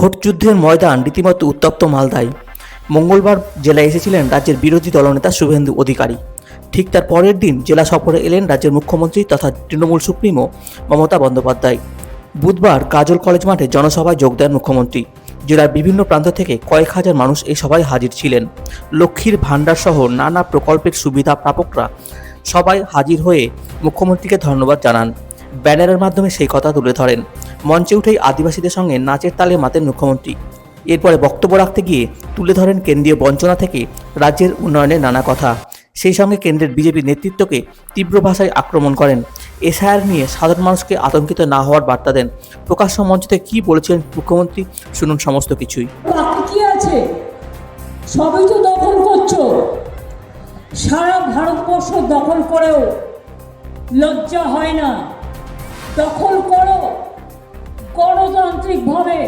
ভোটযুদ্ধের ময়দান রীতিমতো উত্তপ্ত মালদায়। মঙ্গলবার জেলায় এসেছিলেন রাজ্যের বিরোধী দলনেতা শুভেন্দু অধিকারী। ঠিক তার পরের দিন জেলা সফরে এলেন রাজ্যের মুখ্যমন্ত্রী তথা তৃণমূল সুপ্রিমো মমতা বন্দ্যোপাধ্যায়। বুধবার কাজল কলেজ মাঠে জনসভায় যোগ দেন মুখ্যমন্ত্রী। জেলার বিভিন্ন প্রান্ত থেকে কয়েক হাজার মানুষ এই সভায় হাজির ছিলেন। লক্ষ্মীর ভাণ্ডার সহ নানা প্রকল্পের সুবিধা প্রাপকরা সবাই হাজির হয়ে মুখ্যমন্ত্রীকে ধন্যবাদ জানান। ব্যানারের মাধ্যমে সেই কথা তুলে ধরেন। মঞ্চে উঠেই আদিবাসীদের সঙ্গে নাচের তালে মাতেন মুখ্যমন্ত্রী। এরপরে বক্তব্য রাখতে গিয়ে তুলে ধরেন কেন্দ্রীয় বঞ্চনা থেকে রাজ্যের উন্নয়নের নানা কথা। সেই সঙ্গে কেন্দ্রের বিজেপি নেতৃত্বকে তীব্র ভাষায় আক্রমণ করেন। এসআইআর নিয়ে সাধারণ মানুষকে আতঙ্কিত না হওয়ার বার্তা দেন। প্রকাশ্য মঞ্চতে কী বলেছেন মুখ্যমন্ত্রী, শুনুন সমস্ত কিছুই। কি আছে? সবই তো দখল করছ। সারা ভারতবর্ষ দখল করেও লজ্জা হয় না। দখল করো। গণতান্ত্রিকভাবে,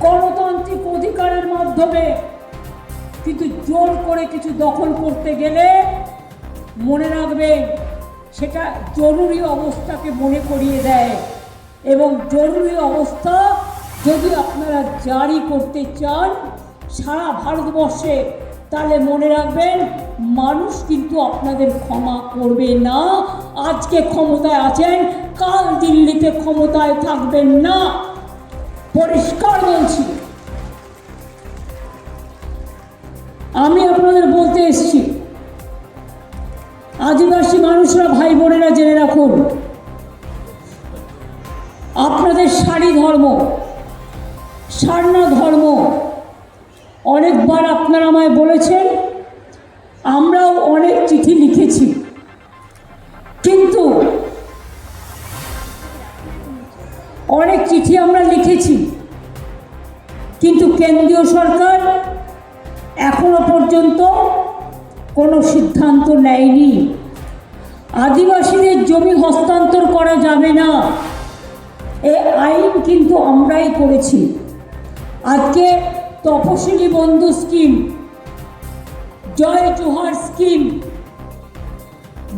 গণতান্ত্রিক অধিকারের মাধ্যমে কিন্তু জোর করে কিছু দখল করতে গেলে মনে রাখবে সেটা জরুরি অবস্থাকে মনে করিয়ে দেয়। এবং জরুরি অবস্থা যদি আপনারা জারি করতে চান, সারা ভারতবর্ষে তাহলে মনে রাখবেন, মানুষ কিন্তু আপনাদের ক্ষমা করবে না। আজকে ক্ষমতায় আছেন, কাল দিল্লিতে ক্ষমতায় থাকবেন না। পরিষ্কার বলছি। আমি আপনাদের বলতে এসেছি, আদিবাসী মানুষরা ভাই বোনেরা জেনে রাখুন, আপনাদের শাড়ি ধর্ম, সারনা ধর্ম অনেকবার আপনারা আমায় বলেছেন, আমরাও অনেক চিঠি লিখেছি। কিন্তু অনেক চিঠি আমরা লিখেছি। কিন্তু কেন্দ্রীয় সরকার এখনও পর্যন্ত কোনো সিদ্ধান্ত নেয়নি। আদিবাসীদের জমি হস্তান্তর করা যাবে না। এ আইন কিন্তু আমরাই করেছি। আজকে তপশিলি বন্ধু স্কিম, জয় জোহার স্কিম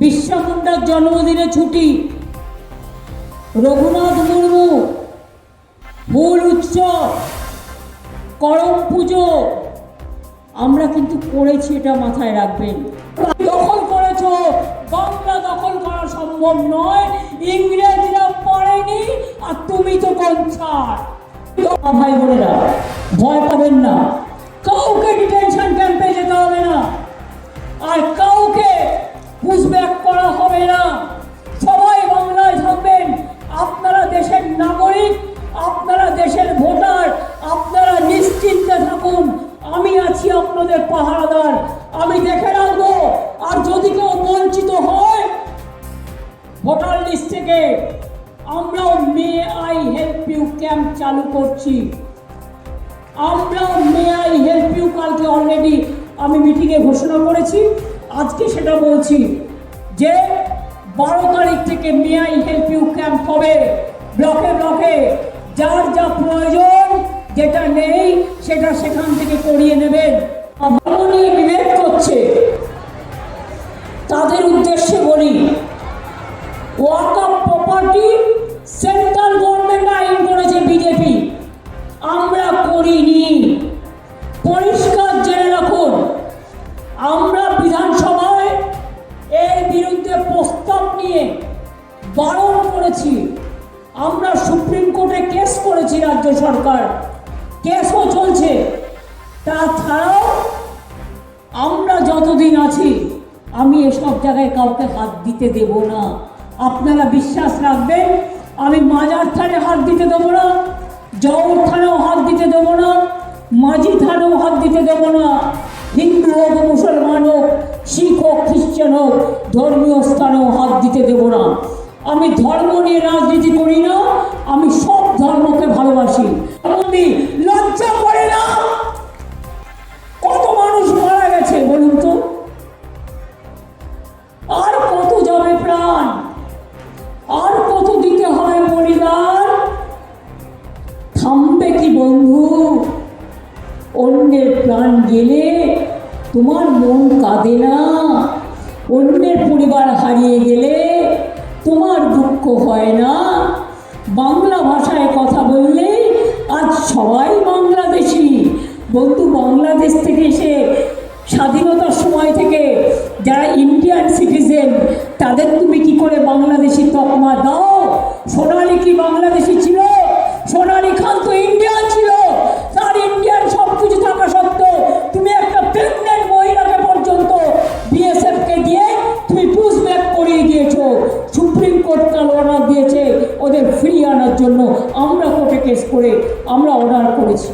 বিরসা মুন্ডার জন্মদিনে ছুটি, রঘুনাথ মুর্মু, ফুল উৎসব, করম পুজো, আমরা কিন্তু করেছি এটা মাথায় রাখবেন। দখল করেছ বাংলা দখল করা সম্ভব নয়, ইংরেজরা পড়েনি, আর তুমি তো কনসার ভাই বোনেরা, ভয় পাবেন না। কাউকে ডিটেনশন ক্যাম্পে যেতে হবে না। আর কাউকে পুষব্যাক করা হবে না। সবাই বাংলায় থাকবেন। আপনারা দেশের নাগরিক, আপনারা দেশের ভোটার, আপনারা নিশ্চিন্তে থাকুন। আমি আছি আপনাদের পাহারাদার। আমি দেখে রাখব। আর যদি কেউ বঞ্চিত হয়, ভোটার লিস্ট থেকে আমরাও may I help you camp চালু করছি। আমরাও মে আই হেল্প ইউ কালকে অলরেডি আমি মিটিংয়ে ঘোষণা করেছি। আজকে সেটা বলছি যে, বারো তারিখ থেকে may I help you camp হবে। ব্লকে ব্লকে যার যা প্রয়োজন, যেটা নেই, সেটা সেখান থেকে করিয়ে নেবেন। নিয়ে বিভেদ করছে। তাদের উদ্দেশ্যে আমরা বিধানসভায় এর বিরুদ্ধে প্রস্তাব নিয়ে বারণ করেছি। আমরা সুপ্রিম কোর্টে কেস করেছি রাজ্য সরকার। কেসও চলছে। তাছাড়াও আমরা যতদিন আছি, আমি এসব জায়গায় কাউকে হাত দিতে দেব না। আপনারা বিশ্বাস রাখবেন, আমি মাজার থানে হাত দিতে দেবো না, জওর থানেও হাত দিতে দেবো না, মাঝি থানেও হাত দিতে দেবো না। হিন্দু হোক মুসলমান হোক শিখ হোক খ্রিস্টান হোক ধর্মীয় স্থানেও হাত দিতে দেবো না। আমি ধর্ম নিয়ে রাজনীতি করি না, আমি সব ধর্মকে ভালোবাসি। আমি লজ্জা করে না। কত মানুষ মারা গেছে, বলুন তো? আর কত যাবে প্রাণ? আর কত দিতে হয় বলিদান থামবে কি বন্ধু? অন্যের প্রাণ গেলে তোমার মন কাঁদে না। অন্যের পরিবার হারিয়ে গেলে তোমার দুঃখ হয় না। বাংলা ভাষায় কথা বললে আজ সবাই বাংলাদেশি। বন্ধু, বাংলাদেশ থেকে এসে স্বাধীনতার সময় থেকে যারা ইন্ডিয়ান সিটিজেন তাদের তুমি কি করে বাংলাদেশি তকমা দাও? সোনালি কি বাংলাদেশি ছিল? আনার জন্য আমরা কোর্টে কেস করে আমরা অর্ডার করেছি।